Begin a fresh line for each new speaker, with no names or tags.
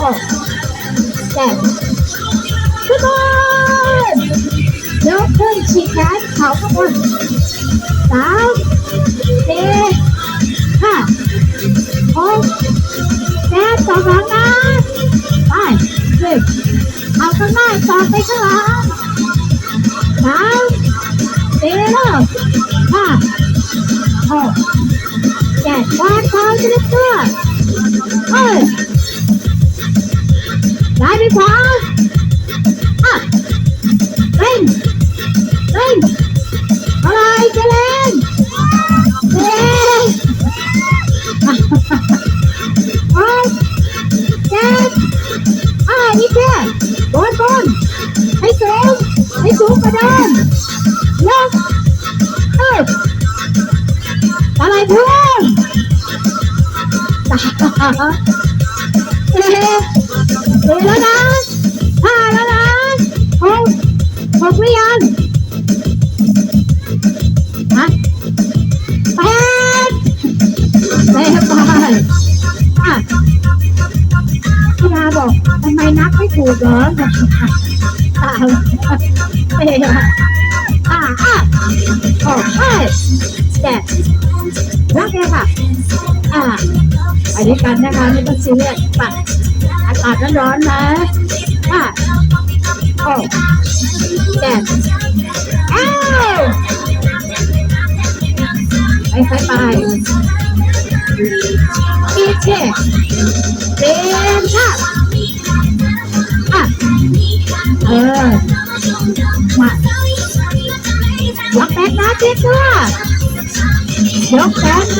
หกเจ็ดขึ้นบนยกขึ้นฉีกแขนเขาข้างบนสามสี่ห้าหกเจ็ดสองครั้งนะไปสิบเอาข้างหน้าสองไปข้างหลังสามสี่เริ่มห้าหกเจ็ดวางเท้าจะได้ตัว งอะไรเจะเร่งเร่งหกเจ็ดอะอีกแค่บนบนให้สูงให้สูงกว่าเดิมยกเอ้ยอะไรเพื่อนตาเอ๊ะเอ๊ะแล้วนะห้าแล้วนะหกหกหรือยัง นับไม่ถูกเหรอตาเอ๊ะอะอะหกเอ้ยเจ็ดรักแกค่ะ อ่าไปด้วยกันนะคะไม่ต้องซีเรียสปัดอากาศร้อนๆนะ อ่าโอ้แดดอ้าวไปไปไปอีเช่เต็มค่ะายกแป๊บนะเจ๊ตัวยกแป๊บ